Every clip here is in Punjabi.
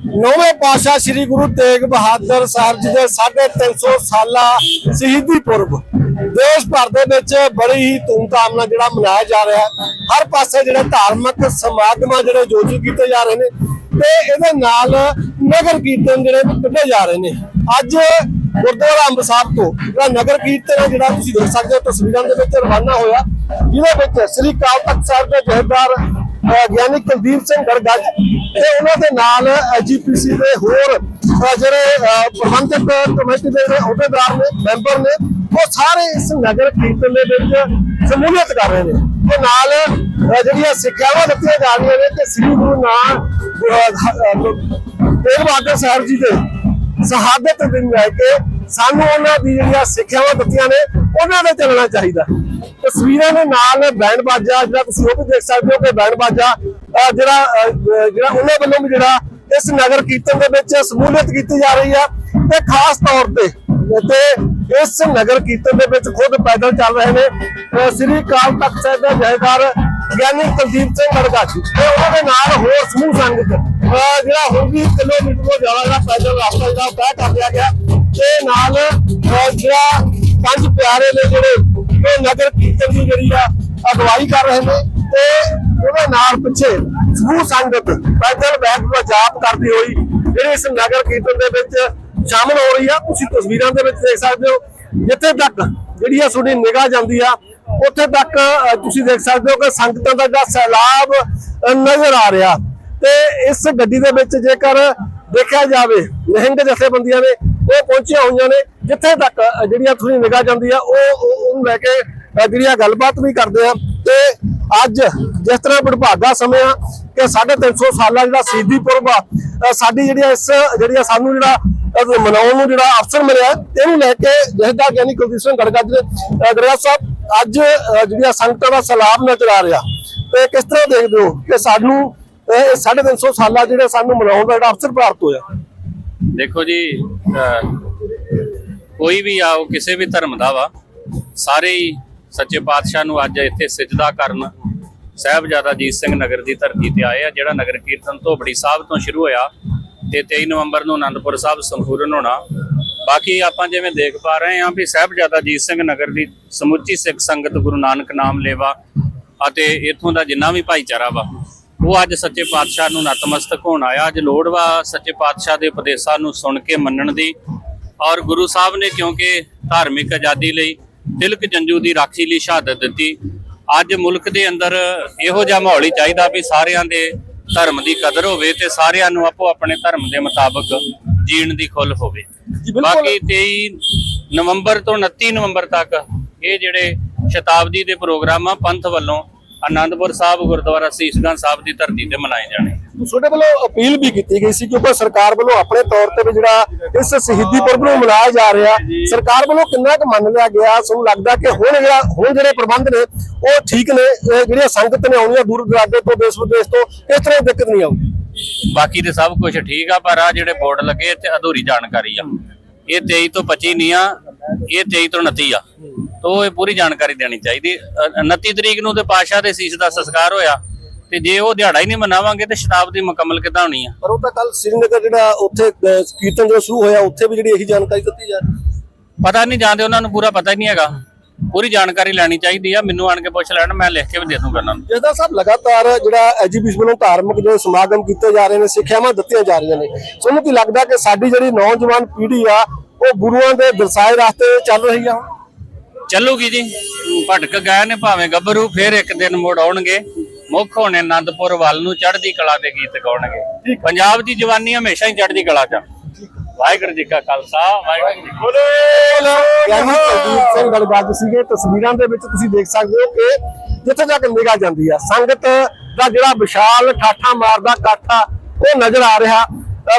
ਨੌਵੇਂ ਪਾਤਸ਼ਾਹ ਸ੍ਰੀ ਗੁਰੂ ਤੇਗ ਬਹਾਦਰ ਸਾਹਿਬ ਜੀ ਦੇ 350 ਸਾਲਾ ਸ਼ਹੀਦੀ ਪੁਰਬ। ਦੇਸ਼ ਭਰ ਦੇ ਵਿੱਚ ਬੜੀ ਹੀ ਧੂਮਧਾਮ ਨਾਲ ਜਿਹੜਾ ਮਨਾਇਆ ਜਾ ਰਿਹਾ ਹੈ। ਹਰ ਪਾਸੇ ਜਿਹੜੇ ਧਾਰਮਿਕ ਸਮਾਗਮਾਂ ਜਿਹੜੇ ਆਯੋਜਿਤ ਕੀਤੇ ਜਾ ਰਹੇ ਨੇ ਤੇ ਇਹਦੇ ਨਾਲ ਨਗਰ ਕੀਰਤਨ ਜਿਹੜੇ ਕੱਢੇ ਜਾ ਰਹੇ ਨੇ। ਅੱਜ ਗੁਰਦੁਆਰਾ ਅੰਬ ਸਾਹਿਬ ਤੋਂ ਜਿਹੜਾ ਨਗਰ ਕੀਰਤਨ ਹੈ ਜਿਹੜਾ ਤੁਸੀਂ ਦੇਖ ਸਕਦੇ ਹੋ, ਤਸਵੀਰਾਂ ਦੇ ਵਿੱਚ ਰਵਾਨਾ ਹੋਇਆ। ਜਿਹਦੇ ਵਿੱਚ ਸ੍ਰੀ ਅਕਾਲ ਤਖਤ ਸਾਹਿਬ ਦੇ ਜਥੇਦਾਰ ਗਿਆਨੀ ਕੁਲਦੀਪ ਸਿੰਘ ਗੜਗੱਜ ਤੇ ਉਹਨਾਂ ਦੇ ਨਾਲ ਐਜੀਪੀਸੀ ਦੇ ਹੋਰ ਅਹ ਜਿਹੜੇ ਪ੍ਰਬੰਧਕ ਕਮੇਟੀ ਦੇ ਜਿਹੜੇ ਅਹੁਦੇਦਾਰ ਨੇ, ਮੈਂਬਰ ਨੇ, ਉਹ ਸਾਰੇ ਇਸ ਨਗਰ ਕੀਰਤਨ ਦੇ ਵਿੱਚ ਸ਼ਮੂਲੀਅਤ ਕਰ ਰਹੇ ਨੇ। ਤੇ ਨਾਲ ਜਿਹੜੀਆਂ ਸਿੱਖਿਆਵਾਂ ਦਿੱਤੀਆਂ ਜਾ ਰਹੀਆਂ ਨੇ ਕਿ ਸ੍ਰੀ ਗੁਰੂ ਨਾਨਕ ਤੇਗ ਬਹਾਦਰ ਸਾਹਿਬ ਜੀ ਦੇ ਸ਼ਹਾਦਤ ਦਿਨ ਲੈ ਕੇ ਸਾਨੂੰ ਉਹਨਾਂ ਦੀ ਜਿਹੜੀਆਂ ਸਿੱਖਿਆਵਾਂ ਦਿੱਤੀਆਂ ਨੇ, ਉਹਨਾਂ ਤੇ ਚੱਲਣਾ ਚਾਹੀਦਾ। ਤਸਵੀਰਾਂ ਦੇ ਨਾਲ ਬੈਂਡ ਬਾਜਾ, ਜਿਹੜਾ ਤੁਸੀਂ ਉਹ ਵੀ ਦੇਖ ਸਕਦੇ ਹੋ ਕਿ ਬੈਂਡ ਬਾਜਾ ਜਿਹੜਾ ਜਿਹੜਾ ਉਹਨਾਂ ਵੱਲੋਂ ਵੀ ਜਿਹੜਾ ਇਸ ਨਗਰ ਕੀਰਤਨ ਦੇ ਵਿੱਚ ਸਮੂਲੀਅਤ ਕੀਤੀ ਜਾ ਰਹੀ ਆ ਤੇ ਖਾਸ ਤੌਰ ਤੇ ਤੇ ਇਸ ਨਗਰ ਕੀਰਤਨ ਦੇ ਵਿੱਚ ਖੁਦ ਪੈਦਲ ਚੱਲ ਰਹੇ ਨੇ ਸ੍ਰੀ ਅਕਾਲ ਤਖਤ ਸਾਹਿਬ ਦੇ ਜੈਦਾਰ ਗਿਆਨੀ ਕੁਲਦੀਪ ਸਿੰਘ ਗੜਗਾਜੀ ਤੇ ਉਹਨਾਂ ਦੇ ਨਾਲ ਹੋਰ ਸਮੂਹ ਸੰਗਤ ਅਹ, ਜਿਹੜਾ ਹੁਣ ਵੀ ਕਿਲੋਮੀਟਰ ਤੋਂ ਜ਼ਿਆਦਾ ਜਿਹੜਾ ਪੈਦਲ ਰਸਤਾ ਜਿਹੜਾ ਉਹ ਤੈਅ ਕਰ ਲਿਆ ਗਿਆ ਤੇ ਨਾਲ ਜਿਹੜਾ ਪੰਜ ਪਿਆਰੇ ਨੇ ਜਿਹੜੇ ਉਹ ਨਗਰ ਕੀਰਤਨ ਦੀ ਜਿਹੜੀ ਆ ਅਗਵਾਈ ਕਰ ਰਹੇ ਨੇ ਤੇ ਉਹਦੇ ਨਾਲ ਪਿੱਛੇ ਸਮੂਹ ਸੰਗਤ ਪੈਦਲ ਬੈਠ ਕੇ ਜਾਪ ਕਰਦੀ ਹੋਈ ਜਿਹੜੀ ਇਸ ਨਗਰ ਕੀਰਤਨ ਦੇ ਵਿੱਚ ਸ਼ਾਮਲ ਹੋ ਰਹੀ ਆ ਤੁਸੀਂ ਤਸਵੀਰਾਂ ਦੇ ਵਿੱਚ ਦੇਖ ਸਕਦੇ ਹੋ ਜਿੱਥੇ ਤੱਕ ਜਿਹੜੀ ਆ ਤੁਹਾਡੀ ਨਿਗਾਹ ਜਾਂਦੀ ਆ ਉੱਥੇ ਤੱਕ ਤੁਸੀਂ ਦੇਖ ਸਕਦੇ ਹੋ ਕਿ ਸੰਗਤਾਂ ਦਾ ਜਿਹੜਾ ਸੈਲਾਬ ਨਜ਼ਰ ਆ ਰਿਹਾ। ਤੇ ਇਸ ਗੱਡੀ ਦੇ ਵਿੱਚ ਜੇਕਰ ਦੇਖਿਆ ਜਾਵੇ ਨਿਹੰਗ ਜਥੇਬੰਦੀਆਂ ਨੇ ਉਹ ਪਹੁੰਚੀਆਂ ਹੋਈਆਂ ਨੇ ਜਿੱਥੇ ਤੱਕ ਜਿਹੜੀਆਂ ਤੁਸੀਂ ਨਿਗਾਹ ਜਾਂਦੀ ਆ ਉਹ ਉਹਨੂੰ ਲੈ ਕੇ ਅ, ਜਿਹੜੀ ਆ ਗੱਲਬਾਤ ਵੀ ਕਰਦੇ ਆ ਤੇ ਅੱਜ ਜਿਸ ਤਰ੍ਹਾਂ ਵਡਭਾਗਾ ਸਮੇਂ ਆ ਕਿ 350 ਸਾਲਾ ਜਿਹੜਾ ਸ਼ਹੀਦੀ ਪੁਰਬ ਆ ਸਾਡੀ ਜਿਹੜੀ ਇਸ ਜਿਹੜੀ ਸਾਨੂੰ ਜਿਹੜਾ ਮਨਾਉਣ ਨੂੰ ਜਿਹੜਾ ਅਵਸਰ ਮਿਲਿਆ ਇਹਨੂੰ ਲੈ ਕੇ ਜਹਦਾ ਗਿਆਨੀ ਕੁਲਦੀਪ ਸਿੰਘ ਗੜਗੱਜ ਦੇ ਅ, ਸਾਹਿਬ ਅੱਜ ਜਿਹੜੀਆਂ ਸੰਗਤਾਂ ਦਾ ਸਲਾਮ ਨਜ਼ਰ ਆ ਰਿਹਾ। ਤੇ ਕਿਸ ਤਰ੍ਹਾਂ ਦੇਖਦੇ ਹੋ ਕਿ ਸਾਨੂੰ ਇਹ 350 ਸਾਲਾ ਜਿਹੜੇ ਸਾਨੂੰ ਮਨਾਉਣ ਦਾ ਜਿਹੜਾ ਅਵਸਰ ਪ੍ਰਾਪਤ ਹੋਇਆ? ਦੇਖੋ ਜੀ ਕੋਈ ਵੀ ਆਓ ਕਿਸੇ ਵੀ ਧਰਮ ਦਾ ਵਾ ਸਾਰੇ ਹੀ ਸੱਚੇ ਪਾਤਸ਼ਾਹ ਨੂੰ ਅੱਜ ਇੱਥੇ ਸਜਦਾ ਕਰਨ ਸਾਹਿਬਜ਼ਾਦਾ ਅਜੀਤ ਸਿੰਘ ਨਗਰ ਦੀ ਧਰਤੀ ਤੇ ਆਏ ਆ, ਜਿਹੜਾ ਨਗਰ ਕੀਰਤਨ ਧੋਬੜੀ ਸਾਹਿਬ ਤੋਂ ਸ਼ੁਰੂ ਹੋਇਆ ਤੇ 23 ਨਵੰਬਰ ਨੂੰ ਅਨੰਦਪੁਰ ਸਾਹਿਬ ਸੰਪੂਰਨ ਹੋਣਾ। ਬਾਕੀ ਆਪਾਂ ਜਿਵੇਂ ਦੇਖ ਪਾ ਰਹੇ ਹਾਂ ਵੀ ਸਾਹਿਬਜ਼ਾਦਾ ਅਜੀਤ ਸਿੰਘ ਨਗਰ ਦੀ ਸਮੁੱਚੀ ਸਿੱਖ ਸੰਗਤ ਗੁਰੂ ਨਾਨਕ ਨਾਮ ਲੇਵਾ ਅਤੇ ਇਥੋਂ ਦਾ ਜਿੰਨਾ ਵੀ ਭਾਈਚਾਰਾ ਵਾ, ਉਹ ਅੱਜ ਸੱਚੇ ਪਾਤਸ਼ਾਹ ਨੂੰ ਨਤਮਸਤਕ ਹੋਣ ਆਇਆ। ਅੱਜ ਲੋੜ ਵਾ ਸੱਚੇ ਪਾਤਸ਼ਾਹ ਦੇ ਉਪਦੇਸ਼ਾਂ ਨੂੰ ਸੁਣ ਕੇ ਮੰਨਣ ਦੀ। ਔਰ ਗੁਰੂ ਸਾਹਿਬ ਨੇ ਕਿਉਂਕਿ ਧਾਰਮਿਕ ਆਜ਼ਾਦੀ ਲਈ ਤਿਲਕ ਜੰਜੂ ਦੀ ਰਾਖੀ ਲਈ ਸ਼ਹਾਦਤ ਦਿੱਤੀ। ਅੱਜ ਮੁਲਕ ਦੇ ਅੰਦਰ ਇਹੋ ਜਿਹਾ ਮਾਹੌਲ ਹੀ ਚਾਹੀਦਾ ਵੀ ਸਾਰਿਆਂ ਦੇ ਧਰਮ ਦੀ ਕਦਰ ਹੋਵੇ ਤੇ ਸਾਰਿਆਂ ਨੂੰ ਆਪੋ ਆਪਣੇ ਧਰਮ ਦੇ ਮੁਤਾਬਕ ਜੀਣ ਦੀ ਖੁੱਲ੍ਹ ਹੋਵੇ। ਬਾਕੀ 23 ਨਵੰਬਰ ਤੋਂ 29 ਨਵੰਬਰ ਤੱਕ ਇਹ ਜਿਹੜੇ ਸ਼ਤਾਬਦੀ ਦੇ ਪ੍ਰੋਗਰਾਮ ਆ ਪੰਥ ਵੱਲੋਂ ਆਨੰਦਪੁਰ ਸਾਹਿਬ ਗੁਰਦੁਆਰਾ ਸੀਸਗੰਜ ਸਾਹਿਬ ਦੀ ਧਰਤੀ ਤੇ ਮਨਾਏ ਜਾਣੇ। ਤੁਹਾਡੇ ਵੱਲੋਂ ਅਪੀਲ ਵੀ ਕੀਤੀ ਗਈ ਸੀ ਕਿਉਂਕਿ ਸਰਕਾਰ ਵੱਲੋਂ ਆਪਣੇ ਤੌਰ ਤੇ ਵੀ ਜਿਹੜਾ ਇਸ ਸ਼ਹੀਦੀ ਪੁਰਬ ਨੂੰ ਮਨਾਇਆ ਜਾ ਰਿਹਾ ਸਰਕਾਰ ਵੱਲੋਂ ਕਿੰਨਾ ਕੁ ਮੰਨ ਲਿਆ ਗਿਆ? ਤੁਹਾਨੂੰ ਲੱਗਦਾ ਕਿ ਹੁਣ ਜਿਹੜਾ ਹੁਣ ਜਿਹੜੇ ਪ੍ਰਬੰਧ ਨੇ ਉਹ ਠੀਕ ਨੇ ਜਿਹੜੀਆਂ ਸੰਗਤ ਨੇ ਆਉਣੀਆਂ ਦੂਰ ਦਰਾਡੇ ਤੋਂ ਦੇਸ਼ ਵਿਦੇਸ਼ ਤੋਂ ਇਸ ਤਰ੍ਹਾਂ ਦੀ ਦਿੱਕਤ ਨਹੀਂ ਆਊਗੀ। ਬਾਕੀ ਤੇ ਸਭ ਕੁਝ ਠੀਕ ਆ ਪਰ ਆ ਜਿਹੜੇ ਬੋਰਡ ਲੱਗੇ ਤੇ ਅਧੂਰੀ ਜਾਣਕਾਰੀ ਆ। ਇਹ 23 ਤੋਂ 25 ਨਹੀਂ ਆ ਇਹ 23 ਤੋਂ 29 ਆ। ਤੋਂ ਇਹ ਪੂਰੀ ਜਾਣਕਾਰੀ ਦੇਣੀ ਚਾਹੀਦੀ। ਅ- 29 ਤਰੀਕ ਨੂੰ ਤੇ ਪਾਸ਼ਾ ਦੇ ਸੀਸ ਦਾ ਸੰਸਕਾਰ ਹੋਇਆ। ਤੇ ਜੇ ਉਹ ਦਿਹਾੜਾ ਹੀ ਨਹੀਂ ਮਨਾਵਾਂਗੇ ਤੇ ਸ਼ਤਾਬਦੀ ਮੁਕੰਮਲ ਕਿੱਦਾਂ ਹੋਣੀ ਆ? ਪਰ ਉਹ ਤਾਂ ਕੱਲ ਸ੍ਰੀਨਗਰ ਜਿਹੜਾ ਉੱਥੇ ਕੀਰਤਨ ਜੋ ਸ਼ੁਰੂ ਹੋਇਆ ਉੱਥੇ ਵੀ ਜਿਹੜੀ ਇਹੀ ਜਾਣਕਾਰੀ ਦਿੱਤੀ ਜਾ ਰਹੀ ਪਤਾ ਨਹੀਂ ਜਾਂਦੇ ਉਹਨਾਂ ਨੂੰ ਪੂਰਾ ਪਤਾ ਹੀ ਨਹੀਂ ਹੈਗਾ। ਪੂਰੀ ਜਾਣਕਾਰੀ ਲੈਣੀ ਚਾਹੀਦੀ ਆ। ਮੈਨੂੰ ਆਣ ਕੇ ਪੁੱਛ ਲੈਣ ਮੈਂ ਲਿਖ ਕੇ ਵੀ ਦੇ ਦੂੰਗਾ ਉਹਨਾਂ ਨੂੰ। ਜਿਸ ਦਾ ਸਾਹਿਬ ਲਗਾਤਾਰ ਜਿਹੜਾ ਐਜੀਬੀਸ਼ਨ ਵੱਲੋਂ ਧਾਰਮਿਕ ਜਿਹੜੇ ਸਮਾਗਮ ਕੀਤੇ ਜਾ ਰਹੇ ਨੇ ਸਿੱਖਿਆਵਾਂ ਦਿੱਤੀਆਂ ਜਾ ਰਹੀਆਂ ਨੇ। ਤੁਹਾਨੂੰ ਕੀ ਲੱਗਦਾ ਕਿ ਸਾਡੀ ਜਿਹੜੀ ਨੌਜਵਾਨ ਪੀੜ੍ਹੀ ਆ ਉਹ ਗੁਰੂਆਂ ਦੇ ਦਰਸਾਏ ਰਸਤੇ ਚੱਲ ਰਹੀ ਆ? ਚੱਲੂਗੀ ਜੀ। ਭਟਕ ਗਏ ਨੇ ਭਾਵੇਂ ਗੱਭਰੂ ਫੇਰ ਇੱਕ ਦਿਨ ਮੁੜ ਆਉਣਗੇ। ਮੁੱਖ ਹੋਣੇ ਆਨੰਦਪੁਰ ਵੱਲ ਨੂੰ ਚੜ੍ਹਦੀ ਕਲਾ ਦੇ ਗੀਤ ਗਾਉਣਗੇ। ਪੰਜਾਬ ਦੀ ਜਵਾਨੀ ਹਮੇਸ਼ਾ ਹੀ ਚੜ੍ਹਦੀ ਕਲਾ 'ਚ। ਵਾਹਿਗੁਰੂ ਜੀ ਕਾ ਖਾਲਸਾ ਵਾਹਿਗੁਰੂ ਜੀ ਫਤਿਹ। ਯਾਨੀ ਕੁਲਦੀਪ ਸਿੰਘ ਗੜਗੱਜ ਸੀਗੇ ਤਸਵੀਰਾਂ ਦੇ ਵਿੱਚ ਤੁਸੀਂ ਦੇਖ ਸਕਦੇ ਹੋ ਕਿ ਜਿੱਥੇ ਤੱਕ ਨਿਗਾਹ ਜਾਂਦੀ ਆ। ਸੰਗਤ ਦਾ ਜਿਹੜਾ ਵਿਸ਼ਾਲ ਠਾਠਾ ਮਾਰਦਾ ਇਕੱਠ ਆ ਉਹ ਨਜ਼ਰ ਆ ਰਿਹਾ।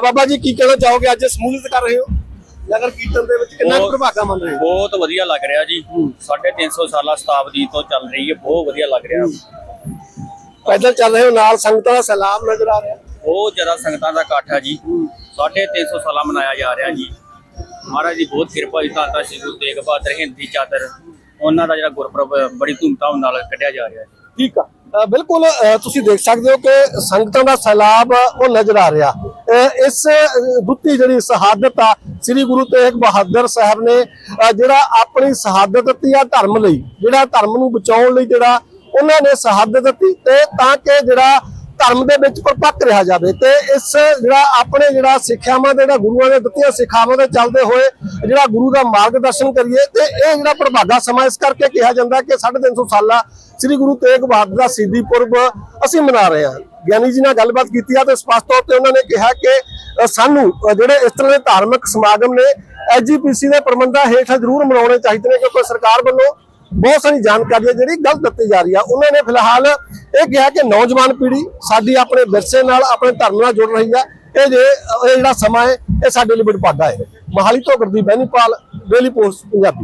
ਬਾਬਾ ਜੀ ਕੀ ਕਹਿਣਾ ਚਾਹੋਗੇ? ਅੱਜ ਸਮੂਲਿਤ ਕਰ ਰਹੇ ਹੋ? ਨਗਰ ਕੀਰਤਨ ਦੇ ਵਿੱਚ ਕਿੰਨਾ ਪ੍ਰਭਾਗਾ ਮੰਨ ਰਹੇ ਹੋ? ਬਹੁਤ ਵਧੀਆ ਲੱਗ ਰਿਹਾ ਜੀ। 350 ਸਾਲਾ ਸ਼ਤਾਬਦੀ ਤੋਂ ਚੱਲ ਰਹੀ ਹੈ। ਬਹੁਤ ਵਧੀਆ ਲੱਗ ਰਿਹਾ। ਪੈਦਲ ਚੱਲ ਰਹੇ ਹੋ ਨਾਲ ਸੰਗਤਾਂ ਦਾ ਸਲਾਮ ਨਜ਼ਰ ਆ ਰਿਹਾ। ਬਹੁਤ ਜ਼ਿਆਦਾ ਸੰਗਤਾਂ ਦਾ ਇਕੱਠ ਹੈ ਜੀ। 350 ਸਾਲਾ ਮਨਾਇਆ ਜਾ ਰਿਹਾ ਜੀ। ਮਹਾਰਾਜ ਦੀ ਬਹੁਤ ਕਿਰਪਾ ਜੀ ਤਾਂ ਸ਼੍ਰੀ ਗੁਰੂ ਤੇਗ ਬਹਾਦਰ ਹਿੰਦੀ ਚਾਦਰ ਉਹਨਾਂ ਦਾ ਜਿਹੜਾ ਗੁਰਪੁਰਬ ਬੜੀ ਧੂਮਧਾਮ ਨਾਲ ਕੱਢਿਆ ਜਾ ਰਿਹਾ ਹੈ। ਠੀਕ ਆ। ਬਿਲਕੁਲ ਤੁਸੀਂ ਦੇਖ ਸਕਦੇ ਹੋ ਕਿ ਸੰਗਤਾਂ ਦਾ ਸੈਲਾਬ ਉਹ ਨਜ਼ਰ ਆ ਰਿਹਾ। ਇਸ ਦੁੱਤੀ ਜਿਹੜੀ ਸ਼ਹਾਦਤ ਆ ਸ੍ਰੀ ਗੁਰੂ ਤੇਗ ਬਹਾਦਰ ਸਾਹਿਬ ਨੇ ਜਿਹੜਾ ਆਪਣੀ ਸ਼ਹਾਦਤ ਦਿੱਤੀ ਆ ਧਰਮ ਲਈ ਜਿਹੜਾ ਧਰਮ ਨੂੰ ਬਚਾਉਣ ਲਈ ਜਿਹੜਾ ਉਹਨਾਂ ਨੇ ਸ਼ਹਾਦਤ ਦਿੱਤੀ ਤੇ ਤਾਂ ਕਿ ਜਿਹੜਾ ਧਰਮ ਦੇ ਵਿੱਚ ਪਰਪੱਕ ਰਿਹਾ ਜਾਵੇ ਤੇ ਇਸ ਜਿਹੜਾ ਆਪਣੇ ਜਿਹੜਾ ਸਿੱਖਿਆਵਾਂ ਦੇ ਜਿਹੜਾ ਗੁਰੂਆਂ ਨੇ ਦਿੱਤੀਆਂ, ਸਿੱਖਿਆਵਾਂ ਦੇ ਚੱਲਦੇ ਹੋਏ ਜਿਹੜਾ ਗੁਰੂ ਦਾ ਮਾਰਗਦਰਸ਼ਨ ਕਰੀਏ ਤੇ ਇਹ ਜਿਹੜਾ ਪ੍ਰਭਾਗਾ ਸਮਾਂ ਇਸ ਕਰਕੇ ਕਿਹਾ ਜਾਂਦਾ ਕਿ 350 ਸਾਲਾ ਸ੍ਰੀ ਗੁਰੂ ਤੇਗ ਬਹਾਦਰ ਦਾ ਸ਼ਹੀਦੀ ਪੁਰਬ ਅਸੀਂ ਮਨਾ ਰਹੇ ਹਾਂ। ਗਿਆਨੀ ਜੀ ਨਾਲ ਗੱਲਬਾਤ ਕੀਤੀ ਆ ਤੇ ਸਪਸ਼ਟ ਤੌਰ ਤੇ ਉਹਨਾਂ ਨੇ ਕਿਹਾ ਕਿ ਸਾਨੂੰ ਜਿਹੜੇ ਇਸ ਤਰ੍ਹਾਂ ਦੇ ਧਾਰਮਿਕ ਸਮਾਗਮ ਨੇ ਐਜੀਪੀਸੀ ਦੇ ਪ੍ਰਬੰਧਾਂ ਹੇਠ ਜ਼ਰੂਰ ਮਨਾਉਣੇ ਚਾਹੀਦੇ ਨੇ ਕਿਉਂਕਿ ਸਰਕਾਰ ਵੱਲੋਂ ਬਹੁਤ ਸਾਰੀ ਜਾਣਕਾਰੀ ਹੈ ਜਿਹੜੀ ਗਲਤ ਦਿੱਤੀ ਜਾ ਰਹੀ ਆ। ਉਹਨਾਂ ਨੇ ਫਿਲਹਾਲ ਇਹ ਕਿਹਾ ਕਿ ਨੌਜਵਾਨ ਪੀੜ੍ਹੀ ਸਾਡੀ ਆਪਣੇ ਵਿਰਸੇ ਨਾਲ, ਆਪਣੇ ਧਰਮ ਨਾਲ ਜੁੜ ਰਹੀ ਆ। ਇਹ ਜੇ, ਇਹ ਜਿਹੜਾ ਸਮਾਂ ਹੈ, ਇਹ ਸਾਡੇ ਲਈ ਬੜਪਾਡਾ ਹੈ। ਮਹਾਲੀ ਤੋਂ ਗੁਰਦੀਪ ਬੈਨੀਪਾਲ, ਡੇਲੀ ਪੋਸਟ, ਪੰਜਾਬੀ।